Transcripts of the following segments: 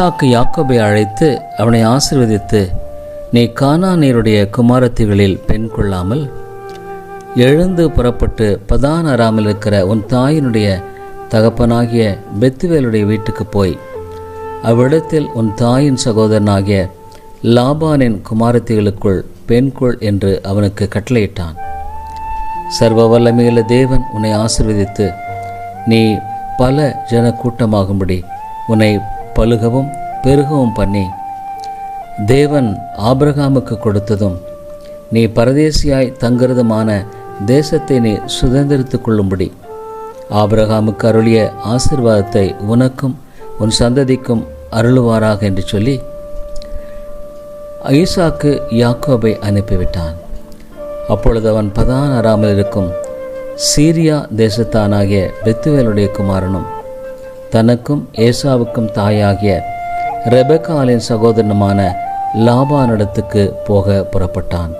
ஈசாக்கு யாக்கோபை அழைத்து அவனை ஆசிர்வதித்து நீ கானானியருடைய குமாரத்திகளில் பெண் கொள்ளாமல் எழுந்து புறப்பட்டு பதான் அறாமல் இருக்கிற உன் தாயினுடைய தகப்பனாகிய பெத்துவேலுடைய வீட்டுக்கு போய் அவ்விடத்தில் உன் தாயின் சகோதரனாகிய லாபானின் குமாரத்திகளுக்குள் பெண்கொள் என்று அவனுக்கு கட்டளையிட்டான். சர்வ வல்லமையுள்ள தேவன் உன்னை ஆசீர்வதித்து நீ பல ஜன கூட்டமாகும்படி உன்னை பழுகவும் பெருகவும் பண்ணி தேவன் ஆபிரகாமுக்கு கொடுத்ததும் நீ பரதேசியாய் தங்குறதுமான தேசத்தை நீ சுதந்திரித்துக் கொள்ளும்படி ஆபிரகாமுக்கு அருளிய ஆசீர்வாதத்தை உனக்கும் உன் சந்ததிக்கும் அருளுவாராக என்று சொல்லி ஐசாக்கு யாக்கோபை அனுப்பிவிட்டான். அப்பொழுது அவன் பதான் அறாமல் இருக்கும் சீரியா தேசத்தானாகிய பெத்துவேலுடைய குமாரனும் தனக்கும் ஏசாவுக்கும் தாயாகிய ரெபக்காலின் சகோதரனுமான லாபானிடத்துக்கு போக புறப்பட்டான்.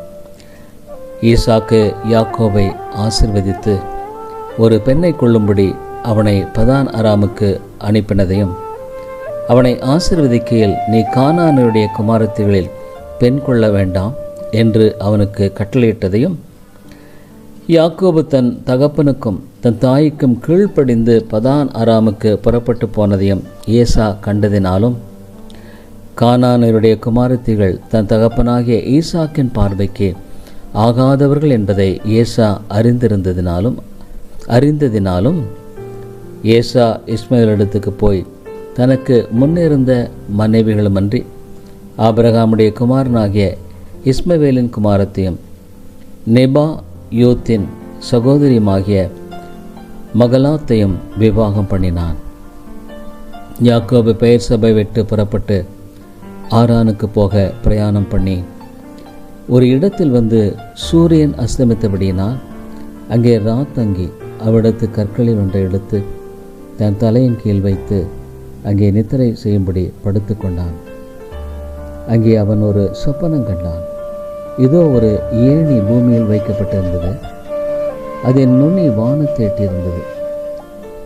ஈசாக்கு யாக்கோவை ஆசிர்வதித்து ஒரு பெண்ணை கொள்ளும்படி அவனை பதான் அராமுக்கு அனுப்பினதையும் அவனை ஆசிர்வதிக்கையில் நீ கானானுடைய குமாரத்துகளில் பெண் கொள்ள வேண்டாம் என்று அவனுக்கு கட்டளையிட்டதையும் யாக்கோபு தன் தகப்பனுக்கும் தன் தாய்க்கும் கீழ்ப்படிந்து பதான் அராமுக்கு புறப்பட்டு போனதையும் ஏசா கண்டதினாலும் கானானருடைய குமாரத்திகள் தன் தகப்பனாகிய ஈசாக்கின் பார்வைக்கு ஆகாதவர்கள் என்பதை ஏசா அறிந்திருந்ததினாலும் அறிந்ததினாலும் ஏசா இஸ்மேலிடத்துக்கு போய் தனக்கு முன்னிருந்த மனைவிகளுமன்றி ஆபிரகாமுடைய குமாரனாகிய இஸ்மவேலின் குமாரத்தையும் நெபா யூத்தின் சகோதரியுமாகிய மகளாத்தையும் விவாகம் பண்ணினான். யாக்கோபு பெயர் சபை விட்டு புறப்பட்டு ஆரானுக்கு போக பிரயாணம் பண்ணி ஒரு இடத்தில் வந்து சூரியன் அஸ்தமித்தபடியினால் அங்கே ராத்தங்கி அவ்விடத்து கற்களில் ஒன்றை எடுத்து தன் தலையின் கீழ் வைத்து அங்கே நித்திரை செய்யும்படி படுத்து கொண்டான். அங்கே அவன் ஒரு சொப்பனம் கண்டான். இதோ ஒரு ஏணி பூமியில் வைக்கப்பட்டிருந்தது. அதன் நுனி வானத்தை எட்டியிருந்தது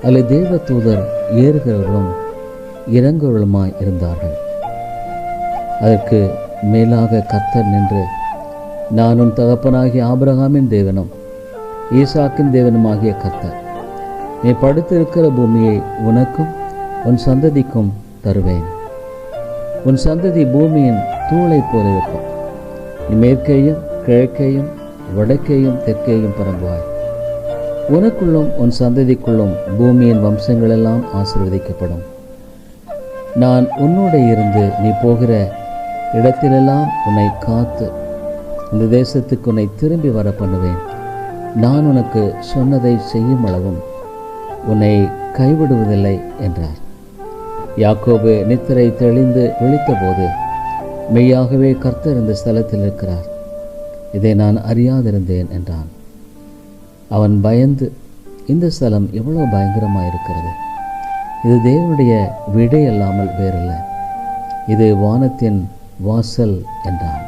அதில் தேவ தூதர் ஏறுகிறவர்களும் இறங்குவர்களுமாய் இருந்தார்கள். அதற்கு மேலாக கத்தர் நின்று நான் உன் தகப்பனாகிய ஆபிரகாமின் தேவனும் ஈசாக்கின் தேவனுமாகிய கத்தர் நீ படுத்திருக்கிற பூமியை உனக்கும் உன் சந்ததிக்கும் தருவேன். உன் சந்ததி பூமியின் தூளை போல இருக்கும். நீ மேற்கேயும் கிழக்கேயும் வடக்கேயும் தெற்கேயும் பரம்புவாய். உனக்குள்ளும் உன் சந்ததிக்குள்ளும் பூமியின் வம்சங்களெல்லாம் ஆசீர்வதிக்கப்படும். நான் உன்னோட இருந்து நீ போகிற இடத்திலெல்லாம் உன்னை காத்து இந்த தேசத்துக்கு உன்னை திரும்பி வர பண்ணுவேன் நான் உனக்கு சொன்னதை செய்யும் அளவும் உன்னை கைவிடுவதில்லை என்றார். யாக்கோபு நித்திரை தெளிந்து விழித்தபோது மெய்யாகவே கர்த்தர் இந்த ஸ்தலத்தில் இருக்கிறார். இதை நான் அறியாதிருந்தேன் என்றான். அவன் பயந்து இந்த ஸ்தலம் எவ்வளோ பயங்கரமாக இருக்கிறது இது தேவனுடைய விடை அல்லாமல் வேறல்ல. இது வானத்தின் வாசல் என்றான்.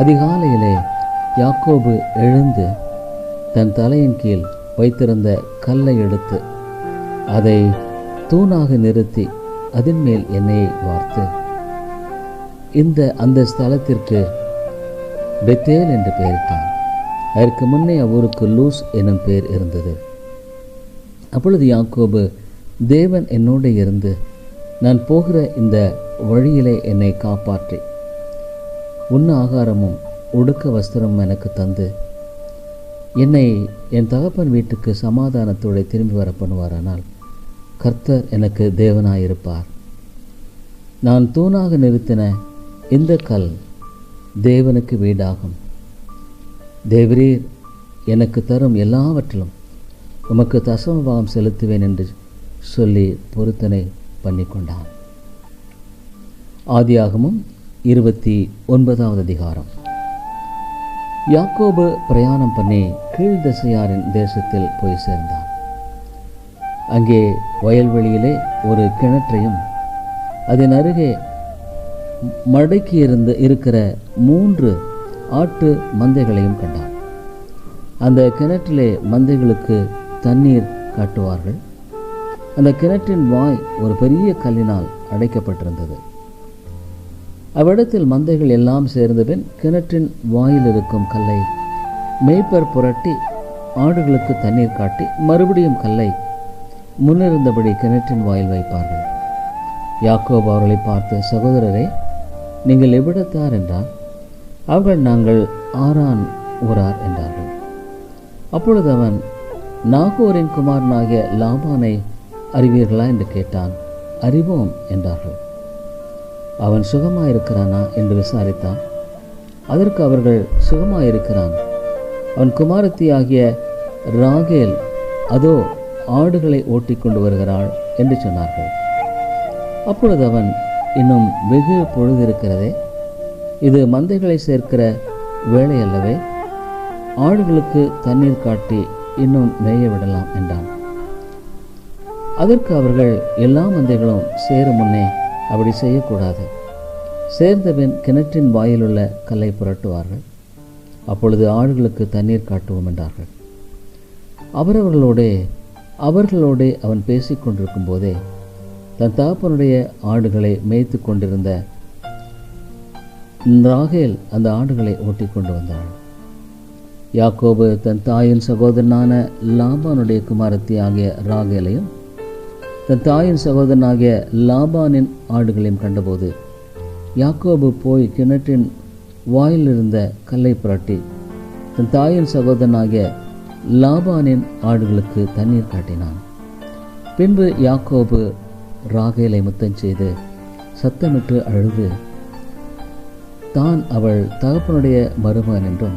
அதிகாலையிலே யாக்கோபு எழுந்து தன் தலையின் கீழ் வைத்திருந்த கல்லை எடுத்து அதை தூணாக நிறுத்தி அதன் மேல் எண்ணெயை வார்த்து. இந்த அந்த ஸ்தலத்திற்கு பெத்தேல் என்று பெயரிட்டான். அதற்கு முன்னே அவ்வூருக்கு லூஸ் எனும் பெயர் இருந்தது. அப்பொழுது யாக்கோபு தேவன் என்னோடு இருந்து நான் போகிற இந்த வழியிலே என்னை காப்பாற்றி. உண்ண ஆகாரமும் உடுக்க வஸ்திரமும் எனக்கு தந்து. என்னை என் தகப்பன் வீட்டுக்கு சமாதானத்தோடு திரும்பி வர பண்ணுவாரானால் கர்த்தர் எனக்கு தேவனாயிருப்பார். நான் தூணாக நிறுத்தின இந்த கல் தேவனுக்கு வீடாகும். தேவரீர் எனக்கு தரும் எல்லாவற்றிலும் உமக்கு தசமபாவம் செலுத்துவேன் என்று சொல்லி பொருத்தனை பண்ணிக்கொண்டான் ஆதியாகமும் இருபத்தி ஒன்பதாவது அதிகாரம். யாக்கோபு பிரயாணம் பண்ணி கீழ் திசையாரின் தேசத்தில் போய் சேர்ந்தான் அங்கே வயல்வெளியிலே ஒரு கிணற்றையும் அதன் அருகே மடக்கி இருந்து இருக்கிற மூன்று ஆட்டு மந்தைகளையும் கண்டார் அந்த கிணற்றிலே மந்தைகளுக்கு தண்ணீர் காட்டுவார்கள். அந்த கிணற்றின் வாய் ஒரு பெரிய கல்லினால் அடைக்கப்பட்டிருந்தது. அவ்விடத்தில் மந்தைகள் எல்லாம் சேர்ந்தபின் கிணற்றின் வாயில் இருக்கும் கல்லை மேய்ப்பர் புரட்டி ஆடுகளுக்கு தண்ணீர் காட்டி மறுபடியும் கல்லை முன்னிருந்தபடி கிணற்றின் வாயில் வைப்பார்கள். யாக்கோப் அவர்களை பார்த்து சகோதரரே நீங்கள் எவ்விடத்தார்? என்றால் அவர்கள் நாங்கள் ஆரான் ஊரார் என்றார்கள். அப்பொழுது அவன் நாகூரின் குமாரனாகிய லாபானை அறிவீர்களா? என்று கேட்டான். அறிவோம் என்றார்கள். அவன் சுகமாயிருக்கிறானா? என்று விசாரித்தான். அதற்கு அவர்கள் சுகமாயிருக்கிறான். அவன் குமாரத்தி ஆகிய ராகேல் அதோ ஆடுகளை ஓட்டிக் கொண்டு வருகிறாள் என்று சொன்னார்கள். அப்பொழுது அவன் இன்னும் வெகு பொழுது இருக்கிறதே இது மந்தைகளை சேர்க்கிற வேலை அல்லவே? ஆடுகளுக்கு தண்ணீர் காட்டி இன்னும் மேய விடலாம் என்றான். அதற்கு அவர்கள் எல்லா மந்தைகளும் சேரும் முன்னே அப்படி செய்யக்கூடாது. சேர்ந்தபின் கிணற்றின் வாயிலுள்ள கல்லை புரட்டுவார்கள். அப்பொழுது ஆடுகளுக்கு தண்ணீர் காட்டுவோம் என்றார்கள். அவரவர்களோடே அவர்களோடே அவன் பேசிக்கொண்டிருக்கும் போதே தன் தகப்பனுடைய ஆடுகளை மேய்த்து கொண்டிருந்த ராகேல் அந்த ஆடுகளை ஓட்டி கொண்டு வந்தாள். யாக்கோபு தன் தாயின் சகோதரனான லாபானுடைய குமாரத்தி ஆகிய ராகேலையும் தன் தாயின் சகோதரனாகிய லாபானின் ஆடுகளையும் கண்டபோது யாக்கோபு போய் கிணற்றின் வாயிலிருந்த கல்லை புரட்டி தன் தாயின் சகோதரனாகிய லாபானின் ஆடுகளுக்கு தண்ணீர் காட்டினான். பின்பு யாக்கோபு ராகேலை முத்தம் செய்து சத்தமிட்டு அழுது தான் அவள் தகப்பனுடைய மருமகன் என்றும்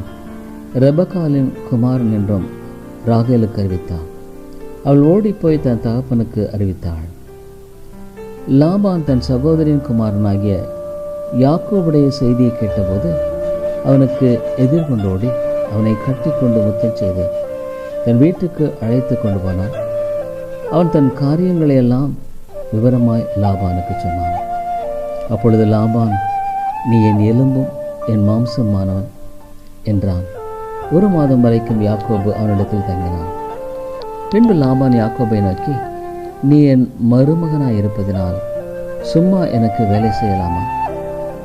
ரெபகாலின் குமாரன் என்றும் ராகேலுக்கு அறிவித்தாள். அவள் ஓடிப்போய் தன் தகப்பனுக்கு அறிவித்தாள். லாபான் தன் சகோதரின் குமாரனாகிய யாக்கோவுடைய செய்தியை கேட்டபோது அவனுக்கு எதிர்கொண்டோடி அவனை கட்டிக்கொண்டு முத்தம் செய்து தன் வீட்டுக்கு அழைத்து கொண்டு போனான். அவன் தன் காரியங்களையெல்லாம் விவரமாய் லாபானுக்கு சொன்னான். அப்பொழுது லாபான் நீ என் எலும்பும் என் மாம்சமானவன் என்றான். ஒரு மாதம் வரைக்கும் யாக்கோபு அவனிடத்தில் தங்கினான். பின்பு லாபான் யாக்கோபை நோக்கி நீ என் மருமகனாய் இருப்பதினால் சும்மா எனக்கு வேலை செய்யலாமா?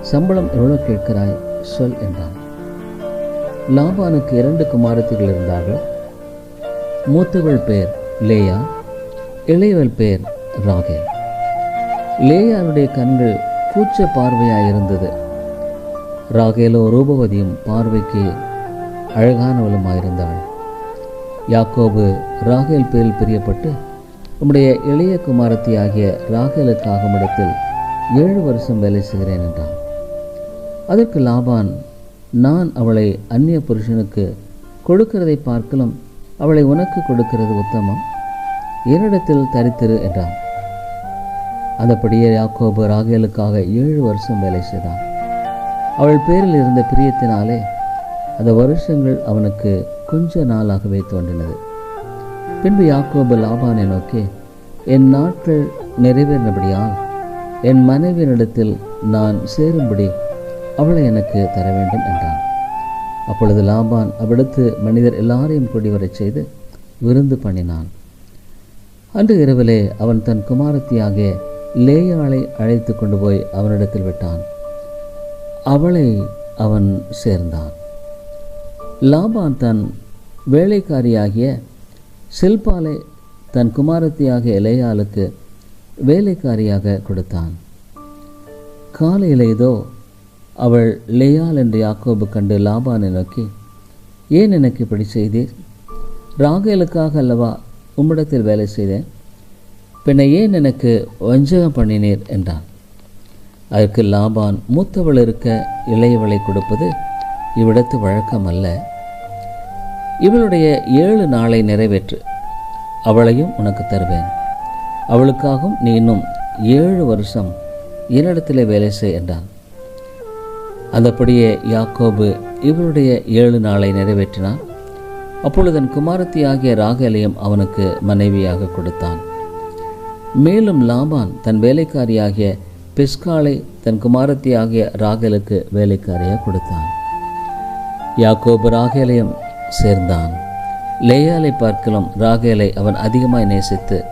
சம்பளம் எவ்வளோ கேட்கிறாய் சொல் என்றான். லாபானுக்கு இரண்டு குமாரத்திகள் இருந்தார்கள். மூத்தவள் பேர் லேயா இளையவள் பேர் ராகே லேயாவுடைய கண்கள் கூச்ச பார்வையாயிருந்தது. ராகேலோ ரூபவதியும் பார்வைக்கு அழகானவளுமாயிருந்தாள் யாக்கோபு ராகேல் பேரில் பிரியப்பட்டு உம்முடைய இளைய குமாரத்தி ஆகிய ராகேலுக்காக இடத்தில் ஏழு வருஷம் வேலை செய்கிறேன் என்றான். அதற்கு லாபான் நான் அவளை அந்நிய புருஷனுக்கு கொடுக்கிறதை பார்க்கலும் அவளை உனக்கு கொடுக்கிறது உத்தமம். என்னிடத்தில் தரித்திரு என்றான். அதப்படியே யாக்கோபு ராகேலுக்காக ஏழு வருஷம் வேலை செய்தான். அவள் பேரில் இருந்த பிரியத்தினாலே அந்த வருஷங்கள் அவனுக்கு கொஞ்ச நாளாகவே தோன்றினது. பின்பு யாக்கோபு லாபானை நோக்கி என் நாட்கள் நிறைவேறினபடியால் என் மனைவியினிடத்தில் நான் சேரும்படி அவளை எனக்கு தர வேண்டும் என்றான். அப்பொழுது லாபான் அவ்விடத்து மனிதர் எல்லாரையும் கூடிவரச் செய்து விருந்து பண்ணினான். அன்று இரவிலே அவன் தன் குமாரத்தியாகிய லேயாளை அழைத்து கொண்டு போய் அவனிடத்தில் விட்டான். அவளை அவன் சேர்ந்தான். லாபான் தன் வேலைக்காரியாகிய சில்பாலை தன் குமாரத்தியாகிய இளையாளுக்கு வேலைக்காரியாக கொடுத்தான். காலையில் இதோ அவள் லேயாள் என்று யாக்கோபு கண்டு லாபானை நோக்கி ஏன் எனக்கு இப்படி செய்தீர்? ராகேலுக்காக அல்லவா உம்மிடத்தில் வேலை செய்தேன். பின்ன ஏன் எனக்கு வஞ்சகம் பண்ணினீர்? என்றான். அதற்கு லாபான் மூத்தவள் இருக்க இளையவளை கொடுப்பது இவ்விடத்து வழக்கம் அல்ல இவளுடைய ஏழு நாளை நிறைவேற்று. அவளையும் உனக்கு தருவேன். அவளுக்காகவும் நீ இன்னும் ஏழு வருஷம் என்னிடத்தில் வேலை செய் என்றான். அந்தபடியே யாக்கோபு இவளுடைய ஏழு நாளை நிறைவேற்றினான். அப்பொழுது தன் குமாரத்தி ஆகிய ராகலையும் அவனுக்கு மனைவியாக கொடுத்தான். மேலும் லாபான் தன் வேலைக்காரியாகிய பிஸ்காலை தன் குமாரத்தி ஆகிய ராகேலுக்கு வேலைக்காரியாக கொடுத்தான். யாக்கோபு ராகேலையும் சேர்ந்தான். லேயாலை பார்க்கலும் ராகேலை அவன் அதிகமாய் நேசித்து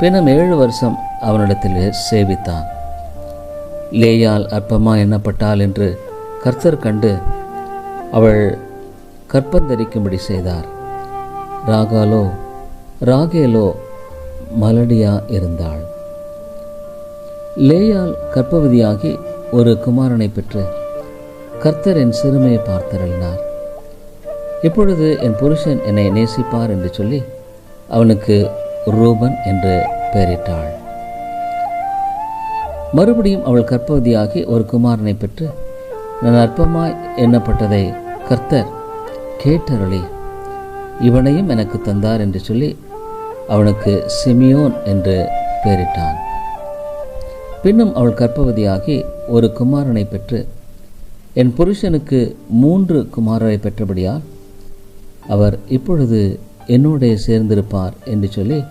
பின்னும் ஏழு வருஷம் அவனிடத்தில் சேவித்தான். லேயால் அற்பமா எண்ணப்பட்டாள் என்று கர்த்தர் கண்டு அவள் கற்பந்தரிக்கும்படி செய்தார். ராகாலோ ராகேலோ மலடியா இருந்தாள். லேயால் கற்பவதியாகி ஒரு குமாரனை பெற்று கர்த்தர் என் சிறுமையை பார்த்தருளினார். இப்பொழுது என் புருஷன் என்னை நேசிப்பார் என்று சொல்லி அவனுக்கு ரூபன் என்று பெயரிட்டாள். மறுபடியும் அவள் கற்பவதியாகி ஒரு குமாரனை பெற்று நான் அற்பமாய் எண்ணப்பட்டதை கர்த்தர் கேட்டருளி இவனையும் எனக்கு தந்தார் என்று சொல்லி அவனுக்கு சிமியோன் என்று பெயரிட்டான். பின்னும் அவள் கர்ப்பவதியாகி ஒரு குமாரனை பெற்று என் புருஷனுக்கு மூன்று குமாரரை பெற்றபடியால் அவர் இப்பொழுது என்னோடே சேர்ந்திருப்பார் என்று சொல்லி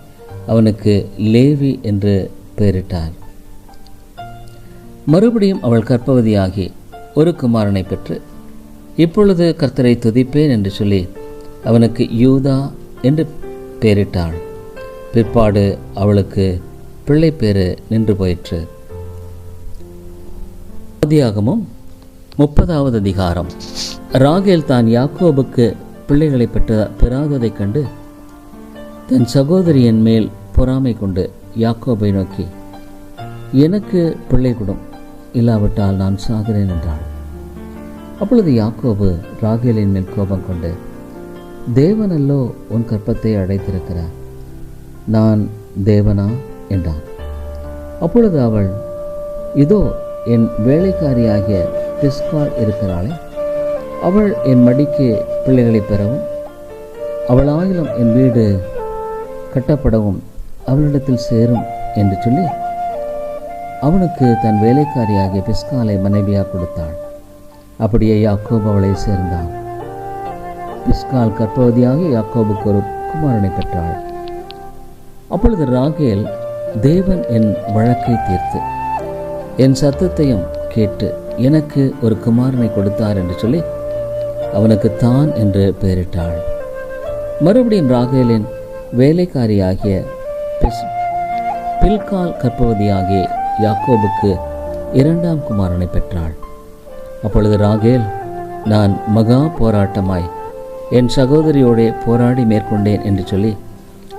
அவனுக்கு லேவி என்று பெயரிட்டார் மறுபடியும் அவள் கர்ப்பவதியாகி ஒரு குமாரனை பெற்று இப்பொழுது கர்த்தரை துதிப்பேன் என்று சொல்லி அவனுக்கு யூதா என்று பெயரிட்டாள். பிற்பாடு அவளுக்கு பிள்ளை பேறு நின்று போயிற்று. ஆதியாகமும் முப்பதாவது அதிகாரம். ராகேல் தான் யாக்கோபுக்கு பிள்ளைகளை பெற்ற பெறாததைக் கண்டு தன் சகோதரியின் மேல் பொறாமை கொண்டு யாக்கோபை நோக்கி எனக்கு பிள்ளை கொடும் இல்லாவிட்டால் நான் சாகிறேன் என்றாள் அப்பொழுது யாக்கோபு ராகேலின் மேல் கோபம் கொண்டு தேவனல்லோ உன் கற்பத்தை அடைத்திருக்கிறார் நான் தேவனா? என்றான். அப்பொழுது அவள் இதோ என் வேலைக்காரியாகிய பிஸ்கால் இருக்கிறாளே. அவள் என் மடிக்கு பிள்ளைகளை பெறவும் அவள் ஆயிலும் என் வீடு கட்டப்படவும் அவளிடத்தில் சேரும் என்று சொல்லி அவனுக்கு தன் வேலைக்காரியாகிய பிஸ்காலை மனைவியாக கொடுத்தாள். அப்படியே யாக்கோபு அவளை சேர்ந்தான். பிஸ்கால் கற்பவதியாக யாக்கோபுக்கு ஒரு குமாரனை பெற்றாள். அப்பொழுது ராகேல் தேவன் என் வழக்கை தீர்த்து என் சத்தத்தையும் கேட்டு எனக்கு ஒரு குமாரனை கொடுத்தார் என்று சொல்லி அவனுக்கு தான் என்று பெயரிட்டாள். மறுபடியும் ராகேலின் வேலைக்காரியாகிய பில்கால் கற்பவதியாகிய யாக்கோபுக்கு இரண்டாம் குமாரனை பெற்றாள். அப்பொழுது ராகேல் நான் மகா போராட்டமாய் என் சகோதரியோடே போராடி மேற்கொண்டேன் என்று சொல்லி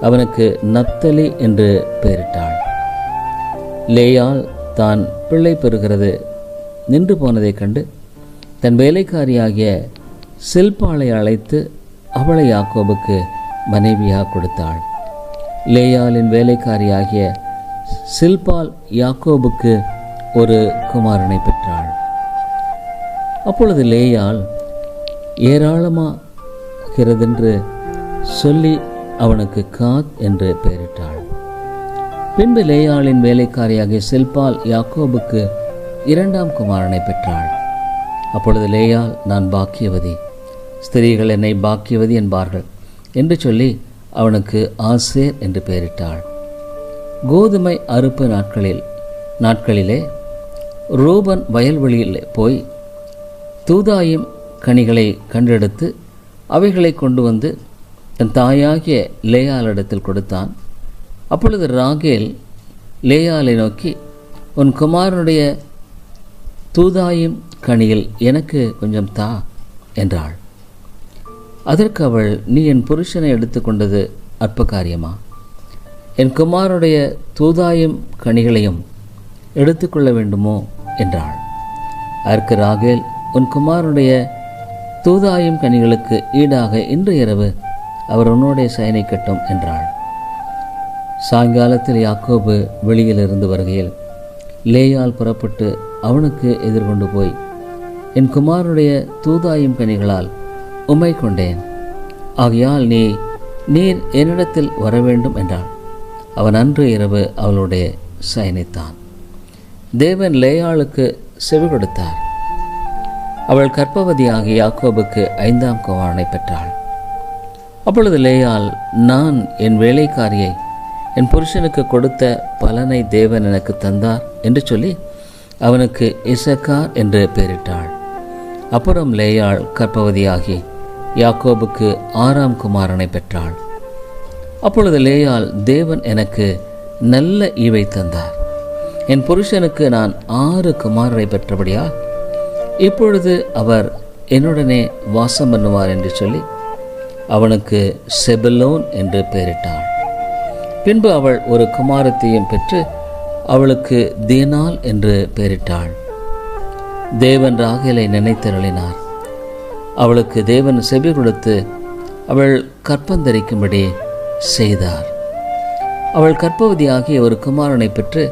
அவனுக்கு நத்தலி என்று பெயரிட்டாள். லேயால் தான் பிள்ளை பெறுகிறது. நின்று போனதைக் கண்டு தன் வேலைக்காரியாகிய சில்பாளை அழைத்து அவளை யாக்கோபுக்கு மனைவியாக கொடுத்தாள். லேயாலின் வேலைக்காரியாகிய சில்பால் யாக்கோபுக்கு ஒரு குமாரனை பெற்றாள். அப்பொழுது லேயால் ஏராளமாகிறதென்று சொல்லி அவனுக்கு காத் என்று பெயரிட்டாள். பின்பு லேயாளின் வேலைக்காரியாகிய செல்பால் யாக்கோபுக்கு இரண்டாம் குமாரனை பெற்றாள். அப்பொழுது லேயால் நான் பாக்கியவதி. ஸ்திரீகள் என்னை பாக்கியவதி என்பார்கள் என்று சொல்லி அவனுக்கு ஆசேர் என்று பெயரிட்டாள். கோதுமை அறுப்பு நாட்களில் நாட்களிலே ரூபன் வயல்வெளியில் போய் தூதாயும் கனிகளை கண்டெடுத்து அவைகளை கொண்டு வந்து தன் தாயாகிய லேயாளிடத்தில் கொடுத்தான். அப்பொழுது ராகேல் லேயாலை நோக்கி உன் குமாரனுடைய தூதாயும் கனியில் எனக்கு கொஞ்சம் தா என்றாள். அதற்கு அவள் நீ என் புருஷனை எடுத்துக்கொண்டது அற்ப காரியமா என் குமாரனுடைய தூதாயும் கனிகளையும் எடுத்துக்கொள்ள வேண்டுமோ? என்றாள். அதற்கு ராகேல் உன் குமாரனுடைய தூதாயும் கனிகளுக்கு ஈடாக இன்று இரவு அவர் உன்னோடைய கட்டும் என்றாள். சாயங்காலத்தில் யாக்கோபு வெளியில் இருந்து வருகையில் லேயால் புறப்பட்டு அவனுக்கு எதிர்கொண்டு போய் என் குமாரனுடைய தூதாயும் கனிகளால் உமை கொண்டேன். ஆகையால் நீ நீர் என்னிடத்தில் வர வேண்டும் என்றாள். அவன் அன்று இரவு அவளுடைய சயனித்தான். தேவன் லேயாளுக்கு செவி கொடுத்தார். அவள் கர்ப்பவதியாகி யாக்கோபுக்கு ஐந்தாம் குமாரனை பெற்றாள். அப்பொழுது லேயால் நான் என் வேலைக்காரியை என் புருஷனுக்கு கொடுத்த பலனை தேவன் எனக்கு தந்தார் என்று சொல்லி அவனுக்கு இசக்கார் என்று பெயரிட்டாள். அப்புறம் லேயாள் கற்பவதியாகி யாக்கோபுக்கு ஆறாம் குமாரனை பெற்றாள். அப்பொழுது லேயாள் தேவன் எனக்கு நல்ல ஈவை தந்தார். என் புருஷனுக்கு நான் ஆறு குமாரரை பெற்றபடியா இப்பொழுது அவர் என்னுடனே வாசம் பண்ணுவார் என்று சொல்லி அவனுக்கு செபலோன் என்று பெயரிட்டாள். பின்பு அவள் ஒரு குமாரத்தையும் பெற்று அவளுக்கு தீனால் என்று பெயரிட்டாள். தேவன் ராகேலை நினைத்தருளினார். அவளுக்கு தேவன் செவி கொடுத்து அவள் கற்பந்தரிக்கும்படி செய்தார். அவள் கற்பவதியாகிய ஒரு குமாரனை பெற்று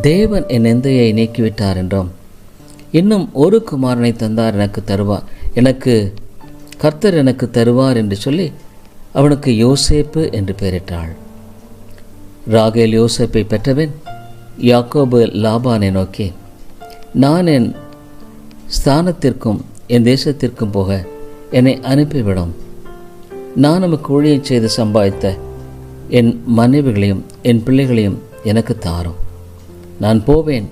தேவன் என் எந்தையை நீக்கிவிட்டார் என்றும் இன்னும் ஒரு குமாரனை தந்தார் எனக்கு தருவார் எனக்கு கர்த்தர் எனக்கு தருவார் என்று சொல்லி அவனுக்கு யோசேப்பு என்று பெயரிட்டாள். ராகேல் யோசேப்பை பெற்றவன் யாக்கோபு லாபானை நோக்கி நான் என் ஸ்தானத்திற்கும் என் தேசத்திற்கும் போக என்னை அனுப்பிவிடும். நான் நமக்கு ஊழியம் செய்து சம்பாதித்த என் மனைவிகளையும் என் பிள்ளைகளையும் எனக்கு தாரும். நான் போவேன்.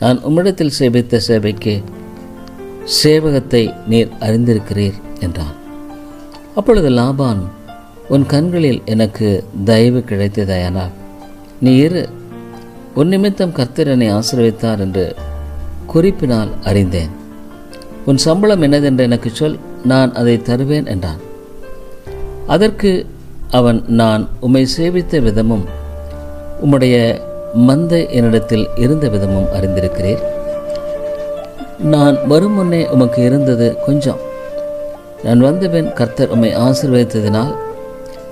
நான் உம்மிடத்தில் சேவித்த சேவைக்கு சேவகத்தை நீர் அறிந்திருக்கிறீர் என்றான். அப்பொழுது லாபான் உன் கண்களில் எனக்கு தயவு கிடைத்ததாயானால் நீ இரு உன் நிமித்தம் கர்த்தர் என்னை ஆசீர்வதித்தார் என்று குறிப்பினால் அறிந்தேன். உன் சம்பளம் என்னதென்று எனக்கு சொல் நான் அதை தருவேன் என்றான். அதற்கு அவன் நான் உம்மை சேவித்த விதமும் உம்முடைய மந்த என்னிடத்தில் இருந்த விதமும் அறிந்திருக்கிறேன் நான் வரும் முன்னே உமக்கு இருந்தது கொஞ்சம். நான் வந்தபின் கர்த்தர் உம்மை ஆசிர்வதித்ததினால்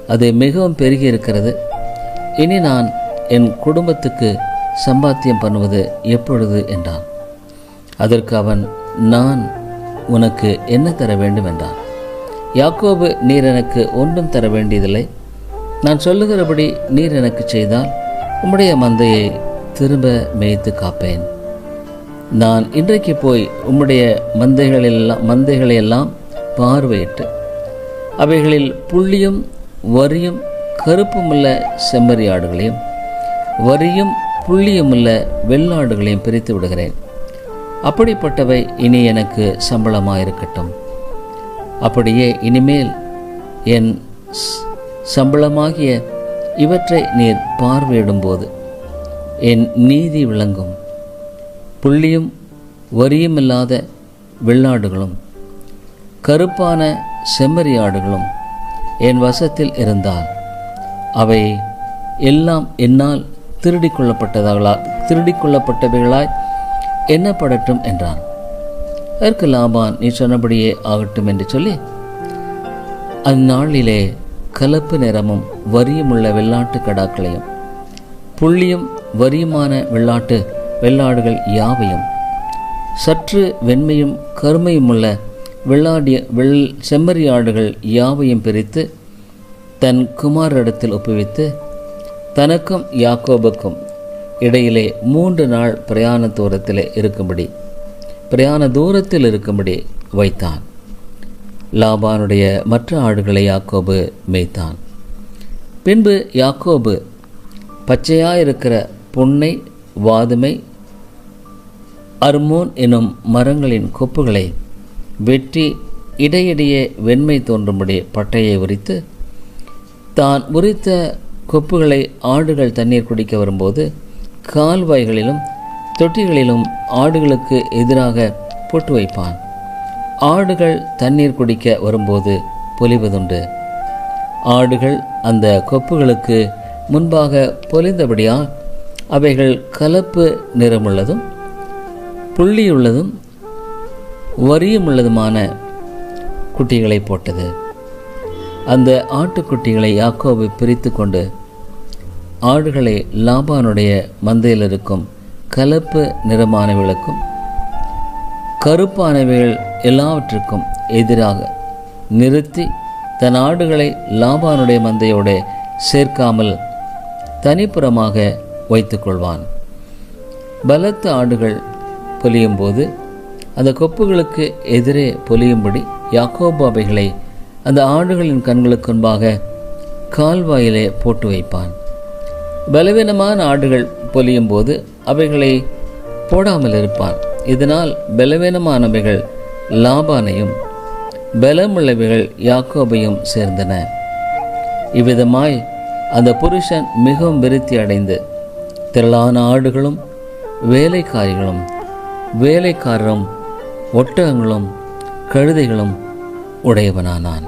அது மிகவும் பெருகி இருக்கிறது. இனி நான் என் குடும்பத்துக்கு சம்பாத்தியம் பண்ணுவது எப்பொழுது என்றான். அதற்கு அவன் நான் உனக்கு என்ன தர வேண்டும் என்றான். யாக்கோபு நீர் எனக்கு ஒன்றும் தர வேண்டியதில்லை. நான் சொல்லுகிறபடி நீர் எனக்கு செய்தால் உம்முடைய மந்தையை திரும்ப மேய்த்து காப்பேன். நான் இன்றைக்கு போய் உம்முடைய மந்தைகளெல்லாம் மந்தைகளையெல்லாம் பார்வையிட்டு அவைகளில் புள்ளியும் வரியும் கருப்புமுள்ள செம்மறி ஆடுகளையும் வரியும் புள்ளியுமுள்ள வெள்ளாடுகளையும் பிரித்து விடுகிறேன். அப்படிப்பட்டவை இனி எனக்கு சம்பளமாயிருக்கட்டும். அப்படியே இனிமேல் என் சம்பளமாகிய இவற்றை நீர் பார்வையிடும்போது என் நீதி விளங்கும். புள்ளியும் வரியுமில்லாத வெள்ளாடுகளும் கருப்பான செம்மறியாடுகளும் என் வசத்தில் இருந்தால் அவை எல்லாம் என்னால் திருடிக் கொள்ளப்பட்டதாகளா திருடிக் கொள்ளப்பட்டவைகளாய் எண்ணப்படட்டும் என்றான். அதற்கு லாபான் நீ சொன்னபடியே ஆகட்டும் என்று சொல்லி அந்நாளிலே கலப்பு நிறமும் வரியுமுள்ள வெள்ளாட்டு கடாக்களையும் புள்ளியும் வரியுமான வெள்ளாட்டு வெள்ளாடுகள் யாவையும் சற்று வெண்மையும் கருமையுமுள்ள வெள்ளாடிய வெள் செம்மறியாடுகள் யாவையும் பிரித்து தன் குமாரிடத்தில் ஒப்புவித்து தனக்கும் யாக்கோபுக்கும் இடையிலே மூன்று நாள் பிரயாண தூரத்தில் இருக்கும்படி பிரயாண தூரத்தில் இருக்கும்படி வைத்தான். லாபானுடைய மற்ற ஆடுகளை யாக்கோபு மேய்த்தான். பின்பு யாக்கோபு பச்சையாயிருக்கிற புன்னை வாதுமை அர்மோன் எனும் மரங்களின் கொப்புகளை வெட்டி இடையிடையே வெண்மை தோன்றும்படி பட்டையை உரித்து தான் உரித்த கொப்புகளை ஆடுகள் தண்ணீர் குடிக்க வரும்போது கால்வாய்களிலும் தொட்டிகளிலும் ஆடுகளுக்கு எதிராக போட்டு வைப்பான். ஆடுகள் தண்ணீர் குடிக்க வரும்போது பொலிவதுண்டு. ஆடுகள் அந்த கொப்புகளுக்கு முன்பாக பொலிந்தபடியால் அவைகள் கலப்பு நிறமுள்ளதும் புள்ளியுள்ளதும் வரியுமுள்ளதுமான குட்டிகளை போட்டது. அந்த ஆட்டுக்குட்டிகளை யாக்கோபு பிரித்து கொண்டு ஆடுகளை லாபானுடைய மந்தையில் இருக்கும் கலப்பு நிறமானவைகளுக்கும் கருப்பானவைகள் எல்லாவற்றுக்கும் எதிராக நிறுத்தி தன் ஆடுகளை லாபானுடைய மந்தையோட சேர்க்காமல் தனிப்புறமாக வைத்துக்கொள்வான். பலத்த ஆடுகள் பொலியும் போது அந்த கொப்புகளுக்கு எதிரே பொலியும்படி யாக்கோபாபைகளை அவைகளை அந்த ஆடுகளின் கண்களுக்கு முன்பாக கால்வாயிலே போட்டு வைப்பான். பலவீனமான ஆடுகள் பொலியும் போது அவைகளை போடாமல் இருப்பான். இதனால் பலவீனமானவைகள் லாபானையும் பலமுள்ளவைகள் யாக்கோபையும் சேர்ந்தன. இவ்விதமாய் அந்த புருஷன் மிகவும் விருத்தி அடைந்து திரளான ஆடுகளும் வேலைக்காரிகளும் வேலைக்காரரும் ஒட்டகங்களும் கழுதைகளும் உடையவனானான்.